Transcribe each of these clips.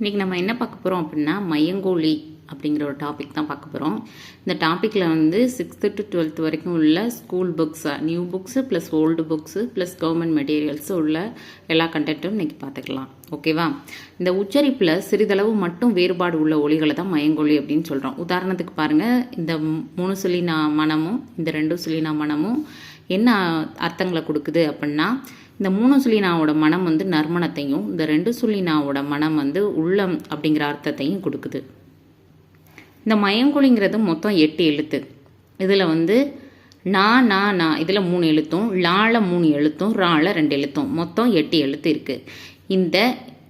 இன்றைக்கி நம்ம என்ன பார்க்க போகிறோம் அப்படின்னா மையங்கோழி அப்படிங்கிற ஒரு டாபிக் தான் பார்க்க போகிறோம் இந்த டாப்பிக்கில் வந்து சிக்ஸ்த்து டு டுவெல்த் வரைக்கும் உள்ள school books new books plus old books plus government materials உள்ள எல்லா கண்டென்ட்டும் இன்றைக்கி பார்த்துக்கலாம். ஓகேவா இந்த உச்சரிப்பில் சிறிதளவு மட்டும் வேறுபாடு உள்ள ஒலிகளை தான் மயங்கொழி அப்படின்னு சொல்கிறோம் உதாரணத்துக்கு பாருங்கள் இந்த மூணு சொல்லினா மனமும் இந்த ரெண்டு சொல்லினா மனமும் என்ன அர்த்தங்களை கொடுக்குது அப்படின்னா இந்த மூணு சுழினாவோட மனம் வந்து நறுமணத்தையும் இந்த ரெண்டு சுழினாவோட மனம் வந்து உள்ளம் அப்படிங்கிற அர்த்தத்தையும் கொடுக்குது. இந்த மயங்குழிங்கிறது மொத்தம் எட்டு எழுத்து. இதில் வந்து நா நா நா இதில் மூணு எழுத்தும் லால மூணு எழுத்தும் ரால ரெண்டு எழுத்தும். மொத்தம் எட்டு எழுத்து இருக்குது இந்த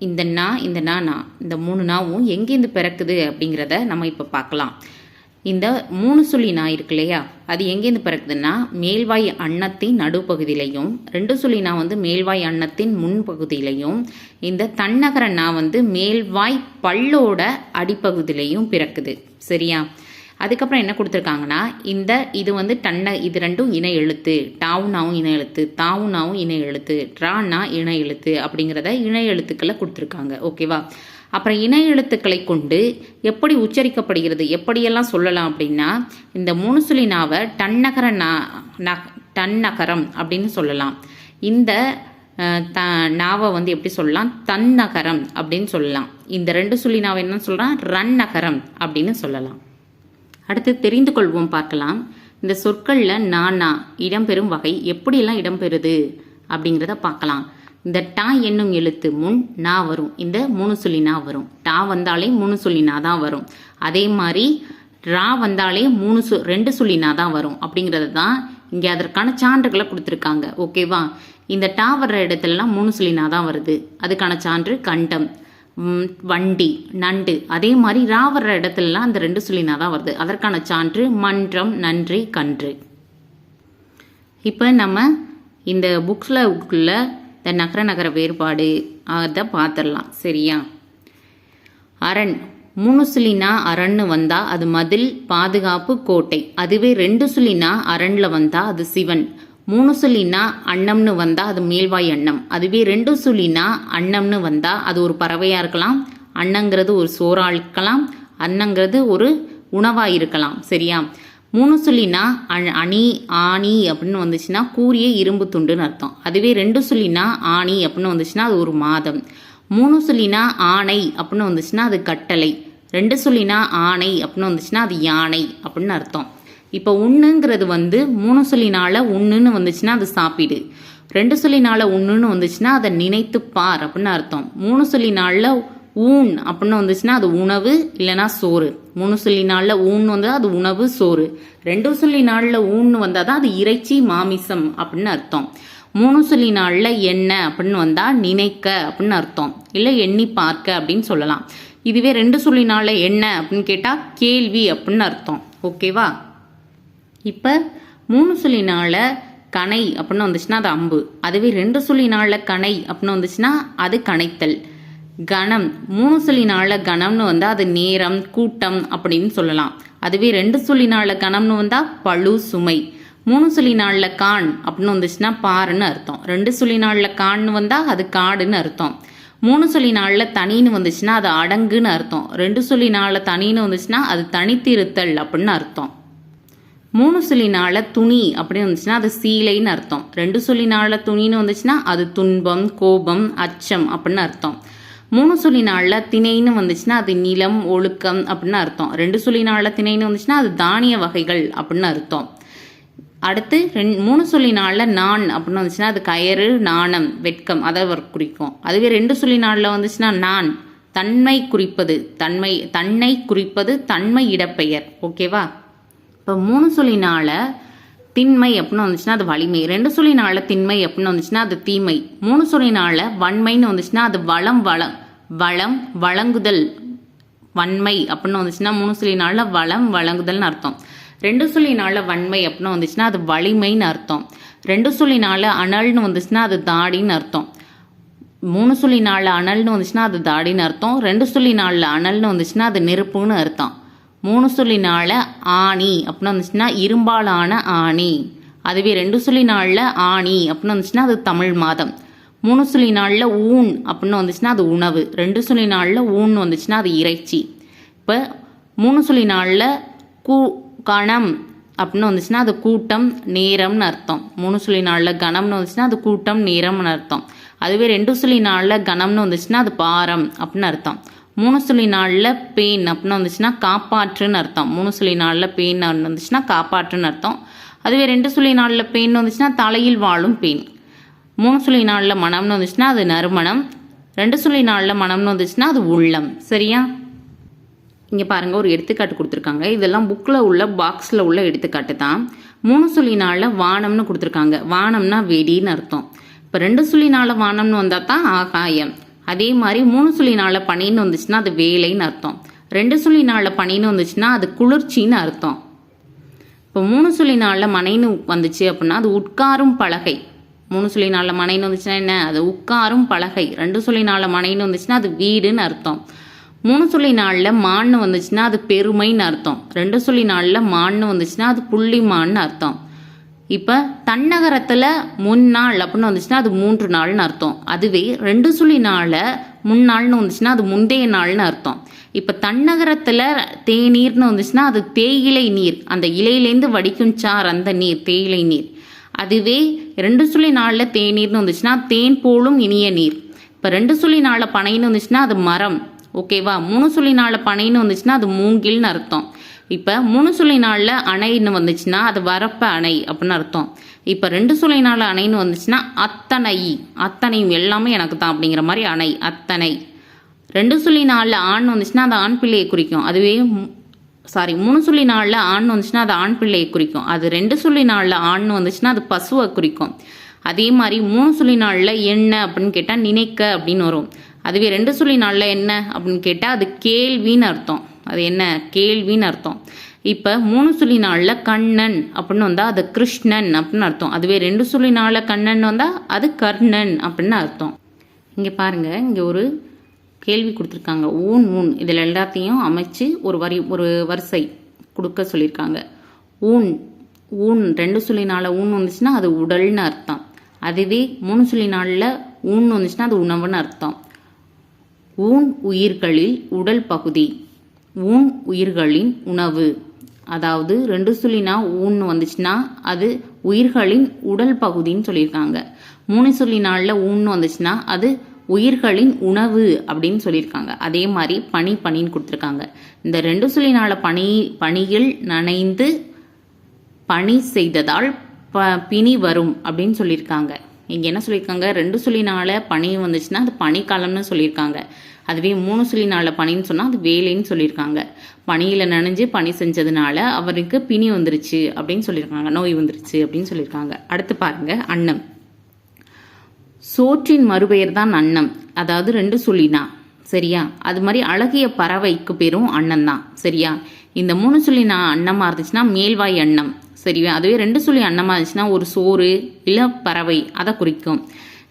இந்த நா இந்த நா நா இந்த மூணு நாவும் எங்கேருந்து பிறக்குது அப்படிங்கிறத நம்ம இப்போ பார்க்கலாம். இந்த மூணு சுழி நாய் இருக்கு இல்லையா? அது எங்கேருந்து பிறக்குதுன்னா மேல்வாய் அன்னத்தின் நடுப்பகுதியிலையும் ரெண்டு சுழி நா வந்து மேல்வாய் அன்னத்தின் முன்பகுதியிலையும் இந்த தன்னகர நா வந்து மேல்வாய் பல்லோட அடிப்பகுதியிலையும் பிறக்குது. சரியா? அதுக்கப்புறம் என்ன கொடுத்துருக்காங்கன்னா இந்த இது வந்து டன்ன இது ரெண்டும் இணை எழுத்து. டாவுனாவும் இணை எழுத்து தாவுனாவும் இணை எழுத்து ட்ரானா இணை எழுத்து அப்படிங்கிறத இணை எழுத்துக்களை கொடுத்துருக்காங்க. ஓகேவா? அப்புறம் இணை எழுத்துக்களை கொண்டு எப்படி உச்சரிக்கப்படுகிறது எப்படியெல்லாம் சொல்லலாம் அப்படின்னா இந்த மூணு நாவை டன்னகர நா டன்னகரம் அப்படின்னு சொல்லலாம். இந்த த நாவை வந்து எப்படி சொல்லலாம்? தன்னகரம் அப்படின்னு சொல்லலாம். இந்த ரெண்டு சுழி நாவை என்ன சொல்கிறான் ரன் நகரம் அப்படின்னு சொல்லலாம். அடுத்து தெரிந்து கொள்வோம் பார்க்கலாம். இந்த சொற்களில் நானா இடம்பெறும் வகை எப்படியெல்லாம் இடம்பெறுது அப்படிங்கிறத பார்க்கலாம். இந்த டா என்னும் எழுத்து முன் நா வரும். இந்த மூணு சொல்லி நா வரும். டா வந்தாலே மூணு சொல்லி நா தான் வரும். அதே மாதிரி ரா வந்தாலே மூணு சொ ரெண்டு சொல்லி நா தான் வரும் அப்படிங்கிறது தான் இங்கே அதற்கான சான்றுகளை கொடுத்துருக்காங்க. ஓகேவா இந்த டா வர்ற இடத்துலலாம் மூணு சொல்லி நா தான் வருது. அதுக்கான சான்று கண்டம் வண்டி நண்டு. அதே மாதிரி ரா வர்ற இடத்துலலாம் அந்த ரெண்டு சொல்லினா தான் வருது. அதற்கான சான்று மன்றம் நன்றி கன்று. இப்போ நம்ம இந்த புக்ஸில் உள்ள இந்த நகர நகர வேறுபாடு அதை பார்த்துடலாம் சரியா? அரண். மூணு சுழினா அரண்னு வந்தால் அது மதில் பாதுகாப்பு கோட்டை. அதுவே ரெண்டு சுழினா அரண்ல வந்தால் அது சிவன். மூணு சொல்லினா அன்னம்னு வந்தால் அது மேல்வாய் அன்னம். அதுவே ரெண்டு சொல்லினா அன்னம்னு வந்தால் அது ஒரு பறவையாக இருக்கலாம். அன்னங்கிறது ஒரு சோறாக இருக்கலாம். அன்னங்கிறது ஒரு உணவாக இருக்கலாம். சரியா? மூணு சொல்லினா அணி ஆணி அப்படின்னு வந்துச்சுன்னா கூறிய இரும்பு துண்டுன்னு அர்த்தம். அதுவே ரெண்டு சொல்லினா ஆணி அப்படின்னு வந்துச்சுன்னா அது ஒரு மாதம். மூணு சொல்லினா ஆணை அப்படின்னு வந்துச்சுன்னா அது கட்டளை. ரெண்டு சொல்லினா ஆணை அப்படின்னு வந்துச்சுன்னா அது யானை அப்படின்னு அர்த்தம். இப்போ உண்ணுங்கிறது வந்து மூணு சொல்லினால உண்ணுன்னு வந்துச்சுன்னா அது சாப்பிடு. ரெண்டு சொல்லினால உண்ணுன்னு வந்துச்சுன்னா அதை நினைத்து பார் அப்படின்னு அர்த்தம். மூணு சொல்லினால ஊன் அப்படின்னு வந்துச்சுன்னா அது உணவு இல்லைனா சோறு. மூணு சொல்லி நாளில் ஊன் வந்தால் அது உணவு சோறு. ரெண்டு சொல்லி நாளில் ஊன்னு வந்தால் தான் அது இறைச்சி மாமிசம் அப்படின்னு அர்த்தம். மூணு சொல்லி நாளில் என்ன அப்படின்னு வந்தால் நினைக்க அப்படின்னு அர்த்தம். இல்லை எண்ணி பார்க்க அப்படின்னு சொல்லலாம். இதுவே ரெண்டு சொல்லி நாளில் என்ன அப்படின்னு கேட்டால் கேள்வி அப்படின்னு அர்த்தம். ஓகேவா? இப்போ மூணு சொல்லி நாளில் கணை அப்படின்னு வந்துச்சுன்னா அது அம்பு. அதுவே ரெண்டு சொல்லி நாளில் கணை அப்படின்னு வந்துச்சுன்னா அது கணைத்தல் கணம். மூணு சொல்லினால கணம்னு வந்தால் அது நேரம் கூட்டம் அப்படின்னு சொல்லலாம். அதுவே ரெண்டு சொல்லினால கணம்னு வந்தால் பழு சுமை. மூணு சொல்லி நாளில் கான் அப்படின்னு வந்துச்சுன்னா பாருன்னு அர்த்தம். ரெண்டு சொல்லி நாளில் கான்னு வந்தால் அது காடுன்னு அர்த்தம். மூணு சொல்லி நாளில் தனின்னு வந்துச்சுன்னா அது அடங்குன்னு அர்த்தம். ரெண்டு சொல்லி நாளில் தனின்னு வந்துச்சுன்னா அது தனித்திருத்தல் அப்படின்னு அர்த்தம். மூணு சொல்லி நாளில் துணி அப்படின்னு வந்துச்சுன்னா அது சீலைன்னு அர்த்தம். ரெண்டு சொல்லி நாளில் துணின்னு வந்துச்சுன்னா அது துன்பம் கோபம் அச்சம் அப்படின்னு அர்த்தம். மூணு சொல்லி நாளில் திணைன்னு வந்துச்சுன்னா அது நிலம் ஒழுக்கம் அப்படின்னு அர்த்தம். ரெண்டு சொல்லி நாளில் திணைன்னு வந்துச்சுன்னா அது தானிய வகைகள் அப்படின்னு அர்த்தம். அடுத்து ரெண்டு மூணு சொல்லி நாளில் நான் அப்படின்னு வந்துச்சுன்னா அது கயறு நாணம் வெட்கம் அதை குறிக்கும். அதுவே ரெண்டு சொல்லி நாளில் வந்துச்சுன்னா நான் தன்மை குறிப்பது தன்மை தன்னை குறிப்பது தன்மை இடப்பெயர். ஓகேவா? இப்போ மூணு சொல்லி நாளை திண்மை அப்படின்னு வந்துச்சுன்னா அது வலிமை. ரெண்டு சொல்லி நாளில் திண்மை அப்படின்னு வந்துச்சுன்னா அது தீமை. மூணு சொல்லி நாளில் வன்மைன்னு வந்துச்சுன்னா அது வளம் வளம் வளம் வழங்குதல். வன்மை அப்படின்னு வந்துச்சுன்னா மூணு சொல்லி நாளில் வளம் வழங்குதல்னு அர்த்தம். ரெண்டு சொல்லி நாளில் வன்மை அப்படின்னு வந்துச்சுன்னா அது வலிமைன்னு அர்த்தம். ரெண்டு சொல்லி நாளில் அனல்னு வந்துச்சுன்னா அது தாடின்னு அர்த்தம். மூணு சொல்லி நாளில் அனல்னு வந்துச்சுன்னா அது தாடின்னு அர்த்தம். ரெண்டு சொல்லி நாளில் அனல்னு வந்துச்சுன்னா அது நெருப்புன்னு அர்த்தம். மூணு சொல்லி நாளில் ஆணி அப்படின்னு வந்துச்சுன்னா இரும்பாலான ஆணி. அதுவே ரெண்டு சொல்லி நாளில் ஆணி அப்படின்னு வந்துச்சுன்னா அது தமிழ் மாதம். மூணு சொல்லி நாளில் ஊன் அப்படின்னு வந்துச்சுன்னா அது உணவு. ரெண்டு சொல்லி நாளில் ஊன் வந்துச்சுன்னா அது இறைச்சி. இப்போ மூணு சொல்லி நாளில் கூ கணம் அப்படின்னு வந்துச்சுன்னா அது கூட்டம் நேரம்னு அர்த்தம். மூணு சொல்லி நாளில் கணம்னு வந்துச்சுன்னா அது கூட்டம் நேரம்னு அர்த்தம். அதுவே ரெண்டு சொல்லி நாளில் கணம்னு வந்துச்சுன்னா அது பாரம் அப்படின்னு அர்த்தம். மூணு சொல்லி நாளில் பெயின் அப்படின்னு வந்துச்சுன்னா காப்பாற்றுன்னு அர்த்தம். மூணு சொல்லி நாளில் பெயின் வந்துச்சுன்னா காப்பாற்றுன்னு அர்த்தம். அதுவே ரெண்டு சொல்லி நாளில் பெயின் வந்துச்சுன்னா தலையில் வாழும் பெயின் மூணு சொல்லி நாளில் மனம்னு வந்துச்சுன்னா அது நறுமணம். ரெண்டு சொல்லி நாளில் மனம்னு வந்துச்சுன்னா அது உள்ளம். சரியா? இங்கே பாருங்கள் ஒரு எடுத்துக்காட்டு கொடுத்துருக்காங்க. இதெல்லாம் புக்கில் உள்ள பாக்ஸில் உள்ள எடுத்துக்காட்டு தான். மூணு சொல்லி நாளில் வானம்னு கொடுத்துருக்காங்க. வானம்னா வெடின்னு அர்த்தம். இப்போ ரெண்டு சொல்லி நாளில் வானம்னு வந்தால் தான் ஆகாயம். அதே மாதிரி மூணு சொல்லி நாளில் பனின்னு வந்துச்சுன்னா அது வேலைன்னு அர்த்தம். ரெண்டு சொல்லி நாளில் பனின்னு வந்துச்சுன்னா அது குளிர்ச்சின்னு அர்த்தம். இப்போ மூணு சுழி நாளில் மனைன்னு வந்துச்சு அப்படின்னா அது உட்காரும் பலகை. மூணு சுழி நாளில் மனைன்னு வந்துச்சுன்னா என்ன? அது உட்காரும் பலகை. ரெண்டு சொல்லி நாளில் மனைன்னு வந்துச்சுன்னா அது வீடுன்னு அர்த்தம். மூணு சொல்லி நாளில் மான்னு வந்துச்சுன்னா அது பெருமைன்னு அர்த்தம். ரெண்டு சொல்லி நாளில் மான்னு வந்துச்சுன்னா அது புள்ளி மான்னு அர்த்தம். இப்போ தன்னகரத்தில் முன்னாள் அப்படின்னு வந்துச்சுன்னா அது மூன்று நாள்னு அர்த்தம். அதுவே ரெண்டு சுழி நாளில் முன்னாள்னு வந்துச்சுன்னா அது முந்தைய நாள்னு அர்த்தம். இப்போ தன்னகரத்தில் தேநீர்னு வந்துச்சுன்னா அது தேயிலை நீர். அந்த இலையிலேருந்து வடிக்கும் சார் அந்த நீர் தேயிலை நீர். அதுவே ரெண்டு சுழி நாளில் தேநீர்னு வந்துச்சுன்னா தேன் போலும் இனிய நீர். இப்போ ரெண்டு சுழி நாளில் பனைன்னு வந்துச்சுன்னா அது மரம். ஓகேவா? மூணு சுழி நாளில் பனைன்னு வந்துச்சுன்னா அது மூங்கில்னு அர்த்தம். இப்போ மூணு சொல்லி நாளில் அணைன்னு வந்துச்சுன்னா அது வரப்ப அணை அப்படின்னு அர்த்தம். இப்போ ரெண்டு சுழி நாளில் அணைன்னு வந்துச்சுன்னா அத்தனை அத்தனையும் எல்லாமே எனக்கு தான் அப்படிங்கிற மாதிரி அணை அத்தனை. ரெண்டு சொல்லி நாளில் ஆண் வந்துச்சுன்னா அது ஆண் பிள்ளையை குறிக்கும். அதுவே சாரி மூணு சொல்லி நாளில் ஆண் வந்துச்சுன்னா அது ஆண் பிள்ளையை குறிக்கும். அது ரெண்டு சொல்லி நாளில் ஆண் வந்துச்சுன்னா அது பசுவை குறிக்கும். அதே மாதிரி மூணு சுள்ளி நாளில் என்ன அப்படின்னு கேட்டால் நினைக்க அப்படின்னு வரும். அதுவே ரெண்டு சொல்லி நாளில் என்ன அப்படின்னு கேட்டால் அது கேள்வின்னு அர்த்தம். அது என்ன? கேள்வின்னு அர்த்தம். இப்போ மூணு சொல்லி நாளில் கண்ணன் அப்படின்னு வந்தால் அது கிருஷ்ணன் அப்படின்னு அர்த்தம். அதுவே ரெண்டு சொல்லி நாளில் கண்ணன் வந்தால் அது கர்ணன் அப்படின்னு அர்த்தம். இங்கே பாருங்கள் இங்கே ஒரு கேள்வி கொடுத்துருக்காங்க. ஊன் ஊன். இதில் எல்லாத்தையும் அமைச்சு ஒரு வரி ஒரு வரிசை கொடுக்க சொல்லியிருக்காங்க. ஊன் ஊன். ரெண்டு சொல்லி நாளில் ஊன் வந்துச்சுன்னா அது உடல்னு அர்த்தம். அதுவே மூணு சொல்லி நாளில் ஊன் வந்துச்சுன்னா அது உணவுன்னு அர்த்தம். ஊன் உயிர்களில் உடல் பகுதி. ஊன் உயிர்களின் உணவு. அதாவது ரெண்டு சொல்லினா ஊன் வந்துச்சுன்னா அது உயிர்களின் உடல் பகுதின்னு சொல்லியிருக்காங்க. மூணு சொல்லி நாளில் ஊன் வந்துச்சுன்னா அது உயிர்களின் உணவு அப்படின்னு சொல்லியிருக்காங்க. அதே மாதிரி பனி பனின்னு கொடுத்துருக்காங்க. இந்த ரெண்டு சொல்லினால பனி பனியில் நனைந்து பனி செய்ததால் ப பிணி வரும் அப்படின்னு சொல்லியிருக்காங்க. இங்கே என்ன சொல்லியிருக்காங்க? ரெண்டு சொல்லினால பனி வந்துச்சுன்னா அது பனிக்காலம்னு சொல்லியிருக்காங்க. அதுவே மூணு சொல்லி நாளில் பனின்னு சொன்னால் அது வேலைன்னு சொல்லியிருக்காங்க. பனியில் நனைஞ்சு பனி செஞ்சதுனால அவருக்கு பிணி வந்துருச்சு அப்படின்னு சொல்லியிருக்காங்க. நோய் வந்துருச்சு அப்படின்னு சொல்லியிருக்காங்க. அடுத்து பாருங்க அன்னம். சோற்றின் மறுபெயர் தான் அன்னம். அதாவது ரெண்டு சொல்லினா சரியா? அது மாதிரி அழகிய பறவைக்கு பேரும் அன்னம் தான். சரியா? இந்த மூணு சொல்லி நான் அன்னமாக இருந்துச்சுன்னா மேல்வாய் அன்னம். சரியா? அதுவே ரெண்டு சொல்லி அன்னமாக இருந்துச்சுன்னா ஒரு சோறு இல்லை பறவை அதை குறிக்கும்.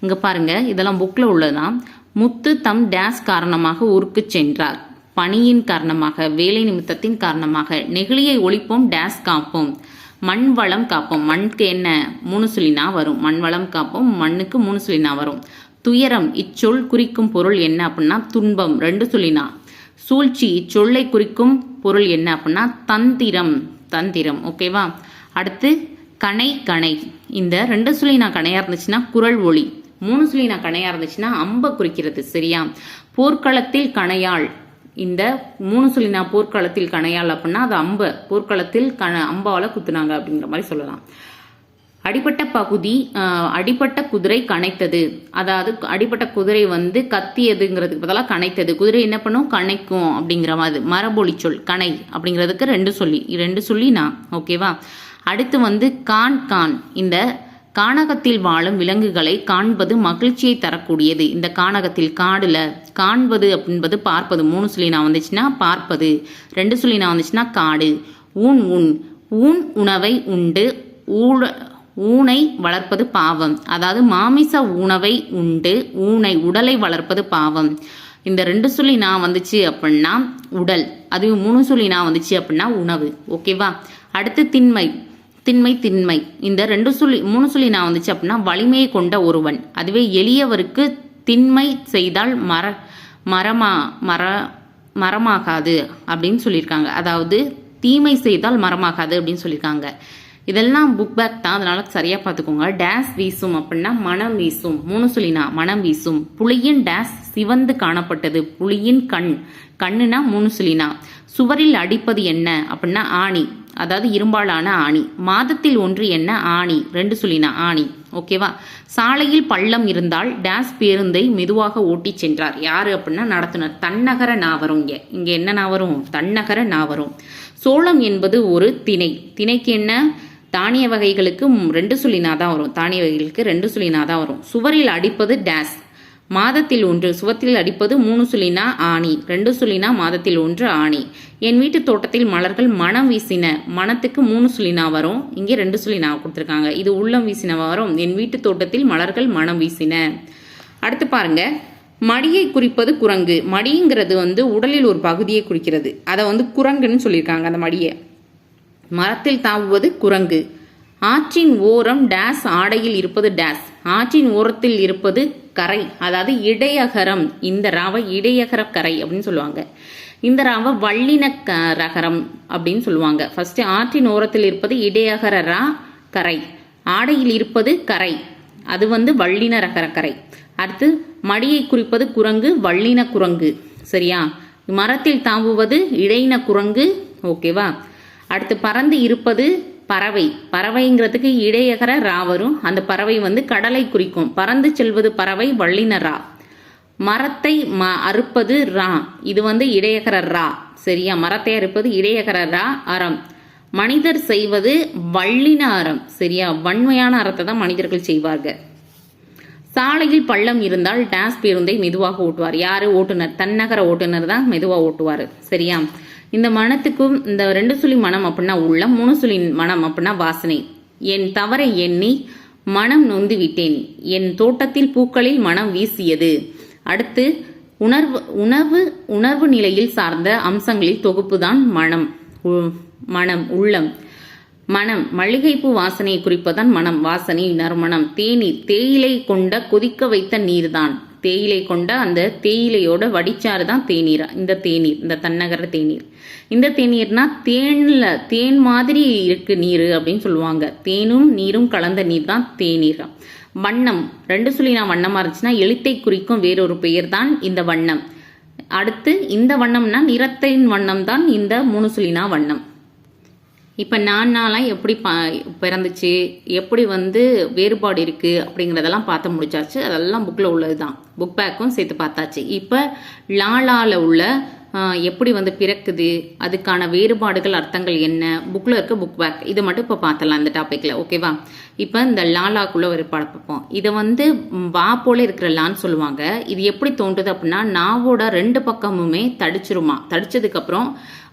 இங்கே பாருங்க இதெல்லாம் புக்கில் உள்ளதான் முத்து தம் டேஸ் காரணமாக ஊருக்கு சென்றார். பணியின் காரணமாக வேலை நிமித்தத்தின் காரணமாக நெகிழியை ஒழிப்போம் டேஸ் காப்போம். மண் வளம் காப்போம். மண்ணுக்கு என்ன மூணு சுழினா வரும். மண் வளம் காப்போம். மண்ணுக்கு மூணு வரும். துயரம் இச்சொல் குறிக்கும் பொருள் என்ன அப்படின்னா துன்பம் ரெண்டு சுழினா சூழ்ச்சி இச்சொல்லை குறிக்கும் பொருள் என்ன அப்படின்னா தந்திரம். தந்திரம் ஓகேவா? அடுத்து கணை கணை இந்த ரெண்டு சுழினா கணையாக இருந்துச்சுன்னா குரல் ஒளி. மூணு சொல்லி நான் கணையா இருந்துச்சுன்னா அம்ப குறிக்கிறது சரியா? போர்க்களத்தில் கணையாள். இந்த மூணு சொல்லி நான் போர்க்களத்தில் கணையாள் அப்படின்னா அது அம்ப. போர்க்களத்தில் கண அம்பாவில் குத்துனாங்க அப்படிங்கிற மாதிரி சொல்லலாம். அடிப்பட்ட பகுதி அடிப்பட்ட குதிரை கனைத்தது அதாவது அடிப்பட்ட குதிரை வந்து கத்தியதுங்கிறதுக்கு பதிலாக கனைத்தது குதிரை என்ன பண்ணும்? கனைக்கும் அப்படிங்கிற மாதிரி மரபொழி சொல் கனை அப்படிங்கிறதுக்கு ரெண்டு சொல்லி ரெண்டு சொல்லி நான் ஓகேவா? அடுத்து வந்து கான் கான். இந்த கானகத்தில் வாழும் விலங்குகளை காண்பது மகிழ்ச்சியை தரக்கூடியது. இந்த கானகத்தில் காடுல காண்பது அப்படின்பது பார்ப்பது. மூணு சொல்லினா வந்துச்சுன்னா பார்ப்பது. ரெண்டு சொல்லினா வந்துச்சுன்னா காடு. ஊன் உண் ஊன் உணவை உண்டு ஊழ ஊனை வளர்ப்பது பாவம். அதாவது மாமிச உணவை உண்டு ஊனை உடலை வளர்ப்பது பாவம். இந்த ரெண்டு சொல்லி நான் வந்துச்சு அப்படின்னா உடல். அதுவும் மூணு சொல்லி நான் வந்துச்சு அப்படின்னா உணவு. ஓகேவா? அடுத்து திண்மை. திண்மை திண்மை. இந்த ரெண்டு சொல்லி மூணு சொல்லி நான் வந்துச்சு அப்படின்னா வலிமையை கொண்ட ஒருவன். அதுவே எளியவருக்கு திண்மை செய்தால் மர மரமா மர மரமாகாது அப்படின்னு சொல்லியிருக்காங்க. அதாவது தீமை செய்தால் மரமாகாது அப்படின்னு சொல்லியிருக்காங்க. இதெல்லாம் புக் பேக் தான். அதனால சரியாக பார்த்துக்கோங்க. டேஸ் வீசும் அப்படின்னா மனம் வீசும். மூணு சொல்லினா மனம் வீசும். புலியின் டேஸ் சிவந்து காணப்பட்டது. புலியின் கண். கண்ணுனா மூணு சொல்லினா சுவரில் அடிப்பது என்ன? அப்படின்னா ஆணி. அதாவது இரும்பாலான ஆணி. மாதத்தில் ஒன்று என்ன? ஆணி. ரெண்டு சொல்லினா ஆணி. ஓகேவா? சாலையில் பள்ளம் இருந்தால் டேஸ் பேருந்தை மெதுவாக ஓட்டிச் சென்றார். யாரு அப்படின்னா நடத்துனர். தன்னகர நாவரும் இங்கே. இங்கே என்ன நாவரும்? தன்னகர நாவரும். சோளம் என்பது ஒரு திணை. திணைக்கு என்ன? தானிய வகைகளுக்கு ரெண்டு சொல்லினா தான் வரும். தானிய வகைகளுக்கு ரெண்டு சொல்லினா தான் வரும். சுவரில் அடிப்பது டேஸ். மாதத்தில் ஒன்று சுவத்தில் அடிப்பது மூணு சுழினா ஆணி ரெண்டு சுழினா மாதத்தில் ஒன்று ஆணி. என் வீட்டு தோட்டத்தில் மலர்கள் மனம் வீசின மனத்துக்கு மூணு சுழினா வரும் இங்கே ரெண்டு சுழினா கொடுத்துருக்காங்க. இது உள்ளம் வீசின வரும் என் வீட்டு தோட்டத்தில் மலர்கள் மனம் வீசின. அடுத்து பாருங்க மடியை குறிப்பது குரங்கு. மடிங்கிறது வந்து உடலில் ஒரு பகுதியை குறிக்கிறது. அதை வந்து குரங்குன்னு சொல்லியிருக்காங்க அந்த மடியை. மரத்தில் தாவுவது குரங்கு. ஆற்றின் ஓரம் டேஸ் ஆடையில் இருப்பது டேஸ். ஆற்றின் ஓரத்தில் இருப்பது கரை அதாவது இடையகரம். இந்த ராவை இடையகர கரை அப்படின்னு சொல்லுவாங்க. இந்த ராவை வள்ளின க ரகரம் அப்படின்னு சொல்லுவாங்க. ஃபர்ஸ்ட் ஆற்றின் ஓரத்தில் இருப்பது இடையகர ரா கரை. ஆடையில் இருப்பது கரை. அது வந்து வள்ளின ரகர கரை. அடுத்து மடியை குறிப்பது குரங்கு வள்ளின குரங்கு. சரியா? மரத்தில் தாவுவது இடையின குரங்கு. ஓகேவா அடுத்து பறந்து இருப்பது பறவை. பறவைங்கிறதுக்கு இடையகர ரா வரும். அந்த பறவை வந்து கடலை குறிக்கும். பறந்து செல்வது பறவை வள்ளின ரா. மரத்தை ம அறுப்பது ரா. இது வந்து இடையகர ரா. சரியா? மரத்தை அறுப்பது இடையகர ரா அறம். மனிதர் செய்வது வள்ளின அறம். சரியா? வன்மையான அறத்தை தான் மனிதர்கள் செய்வார்கள். சாலையில் பள்ளம் இருந்தால் டேஸ் பேருந்தை மெதுவாக ஓட்டுவார். யாரு? ஓட்டுநர். தன்னகர ஓட்டுநர் தான் மெதுவாக ஓட்டுவார். சரியா? இந்த மனத்துக்கும் இந்த ரெண்டு சுழி மனம் அப்படின்னா உள்ளம் மூணு சுழி மனம் அப்படின்னா வாசனை. என் தவறை எண்ணி மனம் நொந்து விட்டேன் என் தோட்டத்தில் பூக்களில் மனம் வீசியது. அடுத்து உணர்வு உணவு உணர்வு நிலையில் சார்ந்த அம்சங்களில் தொகுப்பு தான் மனம். உ- மனம் உள்ளம். மனம் மல்லிகைப்பூ வாசனையை குறிப்பதான் மனம். வாசனை நறுமணம். தேநீர் தேயிலை கொண்ட கொதிக்க வைத்த நீர்தான். தேயிலை கொண்ட அந்த தேயிலையோட வடிச்சாறு தான் தேநீர். இந்த தேநீர் இந்த தன்னகர தேநீர். இந்த தேநீர்னா தேன்ல தேன் மாதிரி இருக்கு நீர் அப்படின்னு சொல்லுவாங்க. தேனும் நீரும் கலந்த நீர் தான் தேநீர். வண்ணம் ரெண்டு சொல்லி நான் வண்ணமா இருந்துச்சுன்னா எழுத்தை குறிக்கும் வேறொரு பெயர் தான் இந்த வண்ணம். அடுத்து இந்த வண்ணம்னா நிறத்தின் வண்ணம் தான் இந்த மூணு சுழினா வண்ணம். இப்போ நான் நாளாம் எப்படி ப பிறந்துச்சு எப்படி வந்து வேறுபாடு இருக்குது அப்படிங்கிறதெல்லாம் பார்த்து முடிச்சாச்சு. அதெல்லாம் புக்கில் உள்ளது தான் புக் பேக்கும் சேர்த்து பார்த்தாச்சு. இப்போ லாலாவில் உள்ள எப்படி வந்து பிறக்குது? அதுக்கான வேறுபாடுகள் அர்த்தங்கள் என்ன? புக்கில் இருக்க புக் பேக் இதை மட்டும் இப்போ பார்த்தலாம் இந்த டாப்பிக்கில் ஓகேவா இப்போ இந்த லாலாக்குள்ள ஒரு பார்ப்போம். இதை வந்து வா போல இருக்கிற லான்னு சொல்லுவாங்க. இது எப்படி தோன்றுது அப்படின்னா நாவோட ரெண்டு பக்கமுமே தடிச்சிருமா? தடிச்சதுக்கப்புறம்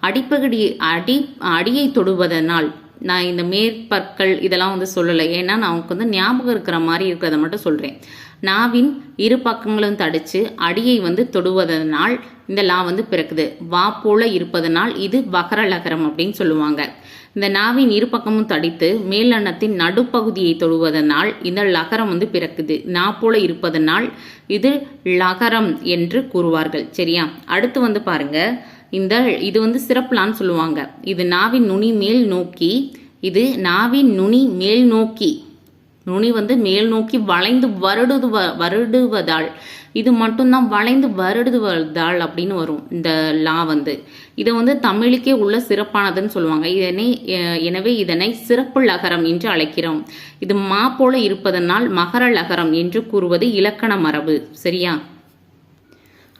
அடிப்பகுடி அடி அடியை தொடுவதனால் நான் இந்த மேற்பற்கள் இதெல்லாம் வந்து சொல்லலை. ஏன்னா நான் உங்களுக்கு வந்து ஞாபகம் இருக்கிற மாதிரி இருக்கிறத மட்டும் சொல்கிறேன் நாவின் இரு பக்கங்களும் தடிச்சு அடியை வந்து தொடுவதனால் இந்த லா வந்து பிறக்குது. வா போல இருப்பதனால் இது வகர லகரம் அப்படின்னு சொல்லுவாங்க. இந்த நாவின் இரு பக்கமும் தடித்து மேலெண்ணத்தின் நடுப்பகுதியை தொடுவதனால் இந்த லகரம் வந்து பிறக்குது. நா போல இருப்பதனால் இது லகரம் என்று கூறுவார்கள். சரியா? அடுத்து வந்து பாருங்க. இந்த இது வந்து சிறப்புலான்னு சொல்லுவாங்க. இது நாவின் நுனி மேல் நோக்கி இது நாவின் நுனி மேல் நோக்கி நுனி வந்து மேல் நோக்கி வளைந்து வருடுது வருடுவதால் இது மட்டும்தான் வளைந்து வருடுவதால் அப்படின்னு வரும் இந்த லா வந்து. இதை வந்து தமிழுக்கே உள்ள சிறப்பானதுன்னு சொல்லுவாங்க. இதனை அஹ், எனவே இதனை சிறப்பு லகரம் என்று அழைக்கிறோம். இது மா போல இருப்பதனால் மகர லகரம் என்று கூறுவது இலக்கண மரபு. சரியா?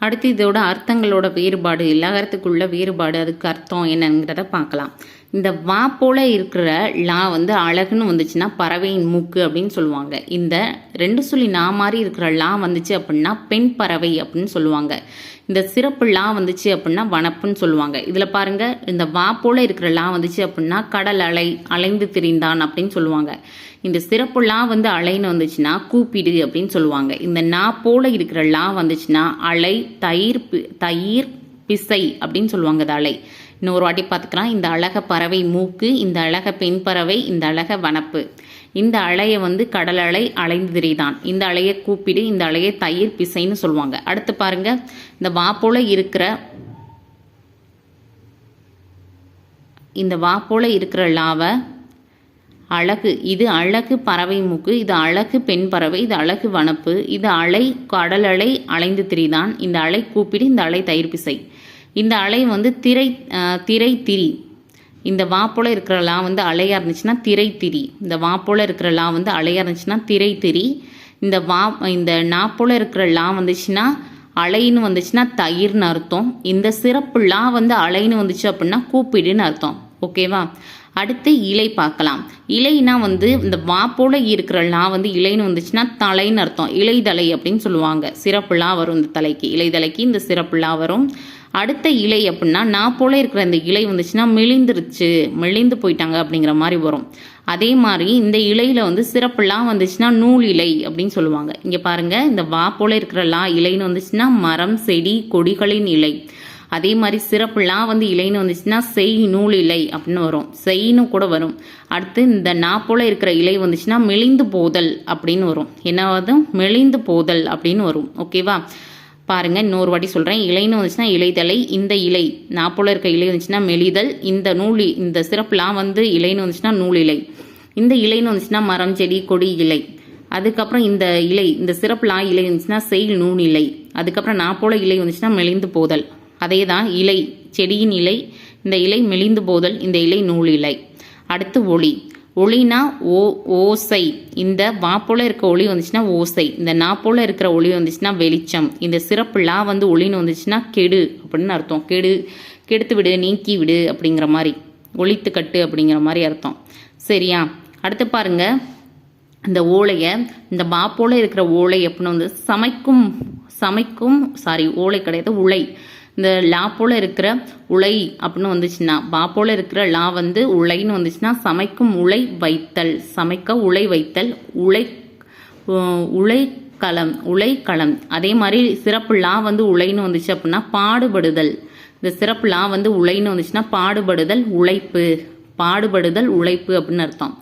அடுத்து இதோட அர்த்தங்களோட வேறுபாடு லகரத்துக்குள்ள வேறுபாடு அதுக்கு அர்த்தம் என்னங்கிறத பார்க்கலாம். இந்த வா போல இருக்கிற லா வந்து அழகுன்னு வந்துச்சுன்னா பறவையின் மூக்கு அப்படின்னு சொல்லுவாங்க. இந்த ரெண்டு சொல்லி நா மாதிரி இருக்கிற லா வந்துச்சு அப்படின்னா பெண் பறவை அப்படின்னு சொல்லுவாங்க. இந்த சிறப்பு லா வந்துச்சு அப்படின்னா வனப்புன்னு சொல்லுவாங்க. இதில் பாருங்க இந்த வா போல இருக்கிற லா வந்துச்சு அப்படின்னா கடல் அலை அலைந்து திரிந்தான் அப்படின்னு சொல்லுவாங்க. இந்த சிறப்பு லா வந்து அலைன்னு வந்துச்சுன்னா கூப்பிடு அப்படின்னு சொல்லுவாங்க. இந்த நா போல இருக்கிற லா வந்துச்சுன்னா அலை தயிர் பி- தயிர் பிசை அப்படின்னு சொல்லுவாங்க இந்த அலை. இன்னொரு வாட்டி பார்த்துக்கலாம். இந்த அழக பறவை மூக்கு இந்த அழக பெண் பறவை இந்த அழக வனப்பு. இந்த அலையை வந்து கடல் அலை அலைந்து திரிதான். இந்த அலையை கூப்பிடு இந்த அலையை தயிர் பிசைன்னு சொல்லுவாங்க. அடுத்து பாருங்க. இந்த வா போல இருக்கிற இந்த வா போல இருக்கிற லாவை அழகு. இது அழகு பறவை மூக்கு இது அழகு பெண் பறவை இது அழகு வனப்பு. இது அலை கடல் அலை அலைந்து திரிதான். இந்த அலை கூப்பிடு இந்த அலை தயிர் பிசை. இந்த அலை வந்து திரை திரை திரி இந்த வா போல இருக்கிற லா வந்து அலையாக இருந்துச்சுன்னா திரை திரி இந்த வா போல இருக்கிற லா வந்து அலையாக இருந்துச்சுன்னா திரை திரி இந்த வா இந்த நா இருக்கிற லா வந்துச்சுன்னா அலைன்னு வந்துச்சுன்னா தயிர்னு அர்த்தம். இந்த சிறப்பு லா வந்து அலைன்னு வந்துச்சு அப்படின்னா கூப்பிடுன்னு அர்த்தம். ஓகேவா? அடுத்து இலை பார்க்கலாம். இலைனா வந்து இந்த வா போல இருக்கிற லா வந்து இலைன்னு வந்துச்சுன்னா தலைன்னு அர்த்தம். இலைதலை அப்படின்னு சொல்லுவாங்க. சிறப்புலா வரும் இந்த தலைக்கு. இலைதலைக்கு இந்த சிறப்புலா வரும். அடுத்த இலை அப்படின்னா நான் போல இருக்கிற இந்த இலை வந்துச்சுன்னா மெலிந்துருச்சு மெலிந்து போயிட்டாங்க அப்படிங்கிற மாதிரி வரும். அதே மாதிரி இந்த இலையில வந்து சிறப்புலாம் வந்துச்சுன்னா நூல் இலை அப்படின்னு சொல்லுவாங்க. இங்க பாருங்க இந்த வா போல இருக்கிற லா இலைன்னு வந்துச்சுன்னா மரம் செடி கொடிகளின் இலை. அதே மாதிரி சிறப்புலாம் வந்து இலைன்னு வந்துச்சுன்னா செய் நூல் இலை அப்படின்னு வரும். செய்ன்னு கூட வரும். அடுத்து இந்த நா போல இருக்கிற இலை வந்துச்சுன்னா மெலிந்து போதல் அப்படின்னு வரும். என்னவாது? மெலிந்து போதல் அப்படின்னு வரும். ஓகேவா? பாருங்க இன்னொரு வாட்டி சொல்கிறேன் இலைன்னு வந்துச்சுன்னா இலைதலை இந்த இலை நாப்போல இருக்க இலை வந்துச்சுன்னா மெலிதல். இந்த நூல் இந்த சிறப்புலாம் வந்து இலைன்னு வந்துச்சுன்னா நூல் இலை. இந்த இலைன்னு வந்துச்சுன்னா மரம் செடி கொடி இலை. அதுக்கப்புறம் இந்த இலை இந்த சிறப்புலாம் இலை வந்துச்சுன்னா செயில் நூல் இலை. அதுக்கப்புறம் நாப்போல இலை வந்துச்சுன்னா மெலிந்து போதல். அதே தான் இலை செடியின் இலை. இந்த இலை மெலிந்து போதல் இந்த இலை நூல் இலை. அடுத்து ஒளி. ஒளினா ஓ ஓசை. இந்த வா இருக்கிற இருக்க ஒளி வந்துச்சுன்னா ஓசை. இந்த நா இருக்கிற ஒளி வந்துச்சுன்னா வெளிச்சம். இந்த சிறப்பு லா வந்து ஒளின்னு வந்துச்சுன்னா கெடு அப்படின்னு அர்த்தம். கெடு கெடுத்து விடு நீக்கி விடு அப்படிங்கிற மாதிரி. ஒழித்து கட்டு அப்படிங்கிற மாதிரி அர்த்தம். சரியா? அடுத்து பாருங்க. இந்த ஓலையை இந்த பா இருக்கிற ஓலை அப்படின்னு வந்து சமைக்கும் சமைக்கும் சாரி ஓலை கிடையாது உலை. இந்த லா போல இருக்கிற உலை அப்படின்னு வந்துச்சுன்னா பா போல இருக்கிற லா வந்து உலைன்னு வந்துச்சுன்னா சமைக்கும் உலை வைத்தல் சமைக்க உலை வைத்தல் உலை உலை களம் உலை களம் அதே மாதிரி சிறப்பு லா வந்து உலைன்னு வந்துச்சு அப்படின்னா பாடுபடுதல். இந்த சிறப்பு லா வந்து உலைன்னு வந்துச்சுன்னா பாடுபடுதல் உழைப்பு. பாடுபடுதல் உழைப்பு அப்படின்னு அர்த்தம்.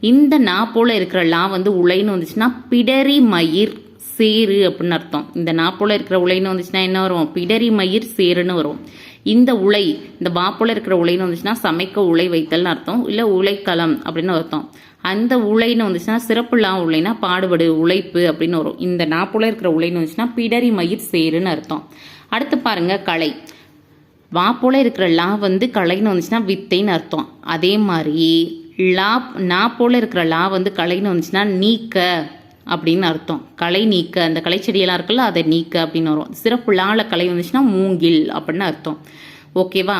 இந்த நா போல இருக்கிற லா வந்து உலைன்னு வந்துச்சுன்னா பிடரி மயிர். சேரு அப்படின்னு அர்த்தம். இந்த நாப்போல இருக்கிற உலைன்னு வந்துச்சுன்னா என்ன வரும்? பிடரி மயிர் சேருன்னு வரும். இந்த உலை இந்த வாப்போல இருக்கிற உலைன்னு வந்துச்சுன்னா சமைக்க உலை வைத்தல்னு அர்த்தம். இல்லை உலைக்களம் அப்படின்னு அர்த்தம். அந்த உலைன்னு வந்துச்சுன்னா சிறப்புலாம் உலைனா பாடுபடு உழைப்பு அப்படின்னு வரும். இந்த நாப்போல இருக்கிற உலைன்னு வந்துச்சுன்னா பிடரி மயிர் சேருன்னு அர்த்தம். அடுத்து பாருங்க கலை வா போல இருக்கிற லா வந்து கலைன்னு வந்துச்சுன்னா வித்தைன்னு அர்த்தம். அதே மாதிரி லா நா போல இருக்கிற லா வந்து கலைன்னு வந்துச்சுன்னா நீக்க. அப்படின்னு அர்த்தம். களை நீக்க அந்த களை செடியெல்லாம் இருக்குல்ல அதை நீக்க அப்படின்னு வரும். சிறப்பு லால கலை வந்துச்சுன்னா மூங்கில் அப்படின்னு அர்த்தம். ஓகேவா?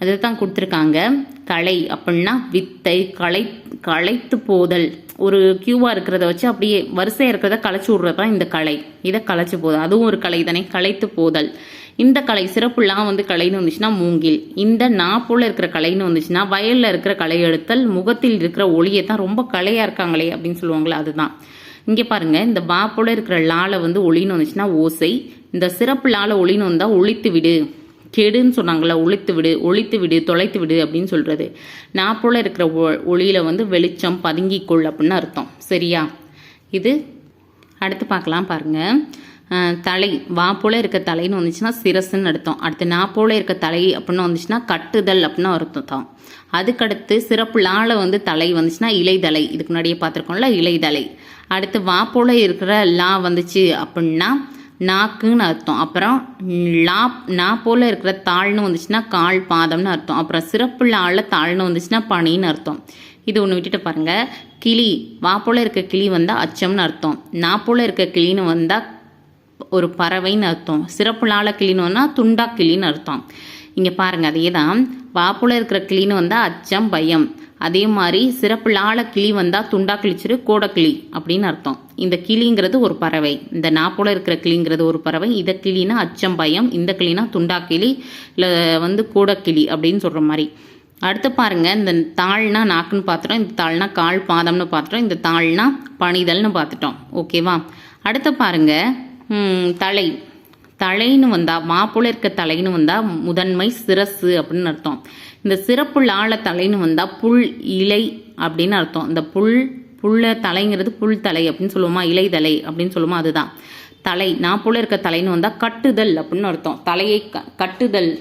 அதை தான் கொடுத்துருக்காங்க. களை அப்படின்னா வித்தை களை களைத்து போதல். ஒரு க்யூவாக இருக்கிறத வச்சு அப்படியே வரிசையாக இருக்கிறத களைச்சி விடுறது தான் இந்த கலை. இதை களைச்சு போதல். அதுவும் ஒரு கலை தானே களைத்து போதல். இந்த கலை சிறப்புலாம் வந்து கலைன்னு வந்துச்சுன்னா மூங்கில். இந்த நா இருக்கிற கலைன்னு வந்துச்சுன்னா வயலில் இருக்கிற களை எடுத்தல் முகத்தில் இருக்கிற ஒளியை தான் ரொம்ப கலையாக இருக்காங்களே அப்படின்னு சொல்லுவாங்களே அதுதான். இங்கே பாருங்கள் இந்த வா போல் இருக்கிற லாலை வந்து ஒளின்னு வந்துச்சுன்னா ஓசை. இந்த சிறப்பு லாலை ஒளின்னு வந்தால் ஒழித்து விடு. கெடுன்னு சொன்னாங்கல்ல ஒழித்து விடு ஒழித்து விடு தொலைத்து விடு அப்படின்னு சொல்கிறது நான் போல் இருக்கிற ஒ- ஒளியில் வந்து வெளிச்சம் பதுங்கிக்கொள் அப்படின்னு அர்த்தம். சரியா? இது அடுத்து பார்க்கலாம் பாருங்கள் தலை வா போல இருக்க தலைன்னு வந்துச்சுன்னா சிரசுன்னு அர்த்தம். அடுத்து நா போல இருக்க தலை அப்படின்னு வந்துச்சுன்னா கட்டுதல் அப்படின்னு அர்த்தம். தான் அதுக்கடுத்து சிறப்பு லால வந்து தலை வந்துச்சுன்னா இலைதலை. இதுக்கு முன்னாடியே பார்த்துருக்கோம்ல இலைதலை. அடுத்து வா போல இருக்கிற லா வந்துச்சு அப்படின்னா நாக்குன்னு அர்த்தம். அப்புறம் லா நா போல இருக்கிற தாள்னு வந்துச்சுன்னா கால் பாதம்னு அர்த்தம். அப்புறம் சிறப்பு லால தாள்னு வந்துச்சுன்னா பனின்னு அர்த்தம். இது ஒன்று விட்டுட்டு பாருங்க. கிளி வா போல இருக்க கிளி வந்தால் அச்சம்னு அர்த்தம். நா போல இருக்க கிளின்னு வந்தால் ஒரு பறவைன்னு அர்த்தம். சிறப்புலால கிளினோன்னா துண்டா கிளின்னு அர்த்தம். இங்கே பாருங்கள் அதே தான் வாப்புல இருக்கிற கிளின்னு வந்தால் அச்சம் பயம். அதே மாதிரி சிறப்பு லால கிளி வந்தால் துண்டா கிழிச்சிரு கோடக்கிளி அப்படின்னு அர்த்தம். இந்த கிளிங்கிறது ஒரு பறவை. இந்த நாப்போல இருக்கிற கிளிங்கிறது ஒரு பறவை. இதை கிளினா அச்சம் பயம். இந்த கிளினா துண்டா கிளி. இல்லை வந்து கோடக்கிளி அப்படின்னு சொல்கிற மாதிரி. அடுத்து பாருங்கள் இந்த தாள்னா நாக்குன்னு பார்த்துட்டோம் இந்த தாள்னா கால் பாதம்னு பார்த்துட்டோம் இந்த தாள்னா பணிதல்னு பார்த்துட்டோம் ஓகேவா? அடுத்து பாருங்கள் தலை. தலைன்னு வந்தால் மாப்பிள்ளை இருக்க தலைன்னு வந்தால் முதன்மை சிரசு அப்படின்னு அர்த்தம். இந்த சிறப்பு லால தலைன்னு வந்தால் புல் இலை அப்படின்னு அர்த்தம். இந்த புல் புல்ல தலைங்கிறது புல் தலை அப்படின்னு சொல்லுவோமா? இலை தலை அப்படின்னு சொல்லுவோமா? அதுதான். தலை நாப்புல இருக்க தலைன்னு வந்தால் கட்டுதல் அப்படின்னு அர்த்தம். தலையை க- கட்டுதல்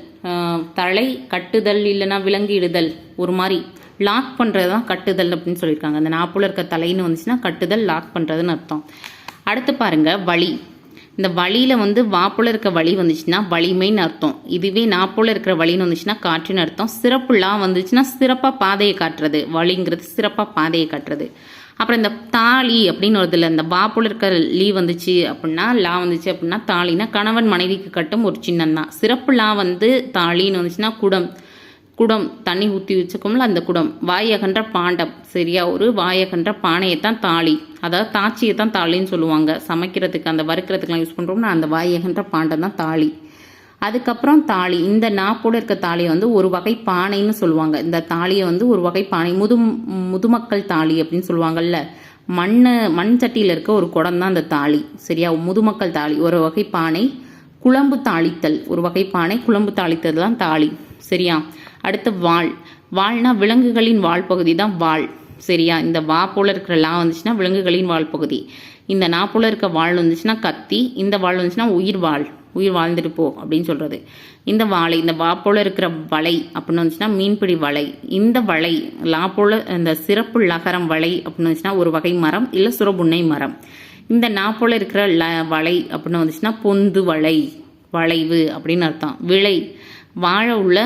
தலை கட்டுதல் இல்லைன்னா விலங்கிடுதல். ஒரு மாதிரி. லாக் பண்ணுறது தான் கட்டுதல் அப்படின்னு சொல்லியிருக்காங்க. அந்த நான் இருக்க தலைன்னு வந்துச்சுன்னா கட்டுதல் லாக் பண்ணுறதுன்னு அர்த்தம். அடுத்து பாருங்கள் வழி இந்த வழியில் வந்து வாப்புல இருக்க வழி வந்துச்சுன்னா வலிமைன்னு அர்த்தம். இதுவே நாப்புல இருக்கிற வழின்னு வந்துச்சுன்னா காற்றுன்னு அர்த்தம். சிறப்பு லா வந்துச்சுன்னா சிறப்பாக பாதையை காட்டுறது. வழிங்கிறது சிறப்பாக பாதையை காட்டுறது. அப்புறம் இந்த தாலி அப்படின்னு ஒரு இதில் இந்த வாப்புல இருக்கிற லீ வந்துச்சு அப்படின்னா லா வந்துச்சு அப்படின்னா தாலினா கணவன் மனைவிக்கு கட்டும் ஒரு சின்னம் தான் சிறப்பு லா வந்து தாலின்னு வந்துச்சுன்னா குடம். குடம் தண்ணி ஊற்றி வச்சுக்கோம்ல அந்த குடம். வாயகன்ற பாண்டம். சரியா? ஒரு வாயகன்ற பானையை தான் தாலி அதாவது தாச்சியை தான் தாளின்னு சொல்லுவாங்க. சமைக்கிறதுக்கு அந்த வறுக்கிறதுக்குலாம் யூஸ் பண்ணுறோம்னா அந்த வாயகன்ற பாண்டம் தான் தாலி அதுக்கப்புறம் தாலி இந்த நாப்போட இருக்க தாலியை வந்து ஒரு வகை பானைன்னு சொல்லுவாங்க. இந்த தாலியை வந்து ஒரு வகை பானை. முது முதுமக்கள் தாலி அப்படின்னு சொல்லுவாங்கல்ல. மண் மண் சட்டியில் இருக்க ஒரு குடம் தான் அந்த தாலி சரியா? முதுமக்கள் தாலி ஒரு வகை பானை. குழம்பு தாளித்தல். ஒரு வகை பானை குழம்பு தாளித்தல் தான் தாலி சரியா? அடுத்து வாள். வால்னா விலங்குகளின் வால் பகுதி தான் வாள். சரியா? இந்த வா போல இருக்கிற லா வந்துச்சுன்னா விலங்குகளின் வால் பகுதி இந்த நா போல இருக்க வாள் வந்துச்சுன்னா கத்தி இந்த வாள் வந்துச்சுன்னா உயிர் வாழ் உயிர் வாழ்ந்துட்டு போ அப்படின்னு சொல்றது. இந்த வாழை இந்த வா போல இருக்கிற வலை அப்படின்னு வந்துச்சுன்னா மீன்பிடி வலை இந்த வலை லா போல இந்த சிறப்பு லகரம் வலை அப்படின்னு வந்துச்சுன்னா ஒரு வகை மரம் இல்லை சுரபுன்னை மரம். இந்த நா போல இருக்கிற ல வலை அப்படின்னு வந்துச்சுன்னா பொந்து வலை வளைவு அப்படின்னு அர்த்தம். விளை வாழை உள்ள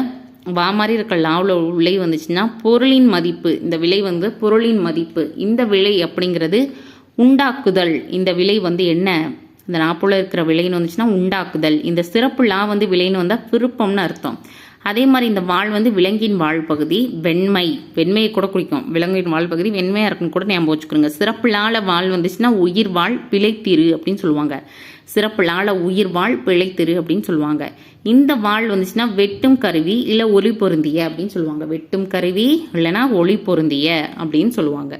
வா மாதிரி இருக்க லாவில் விலை வந்துச்சுன்னா பொருளின் மதிப்பு இந்த விலை வந்து பொருளின் மதிப்பு. இந்த விலை அப்படிங்கிறது உண்டாக்குதல். இந்த விலை வந்து என்ன? இந்த நாப்புல இருக்கிற விலைன்னு வந்துச்சுன்னா உண்டாக்குதல். இந்த சிறப்பு லா வந்து விலைன்னு வந்தால் விருப்பம்னு அர்த்தம். அதே மாதிரி இந்த வால் வந்து விலங்கின் வாழ் பகுதி வெண்மை வெண்மையை கூட குறிக்கும். விலங்கின் வாழ் பகுதி வெண்மையாக இருக்குன்னு கூட ஞாபகம் வச்சுக்கிறோங்க சிறப்பு லால வந்துச்சுன்னா உயிர் வாழ் பிழைத்திரு அப்படின்னு சொல்லுவாங்க. சிறப்பு லால உயிர் வாழ் பிழைத்திரு அப்படின்னு சொல்லுவாங்க. இந்த வாழ் வந்துச்சுன்னா வெட்டும் கருவி இல்லை ஒளி பொருந்திய அப்படின்னு சொல்லுவாங்க. வெட்டும் கருவி இல்லைன்னா ஒளி பொருந்திய அப்படின்னு சொல்லுவாங்க.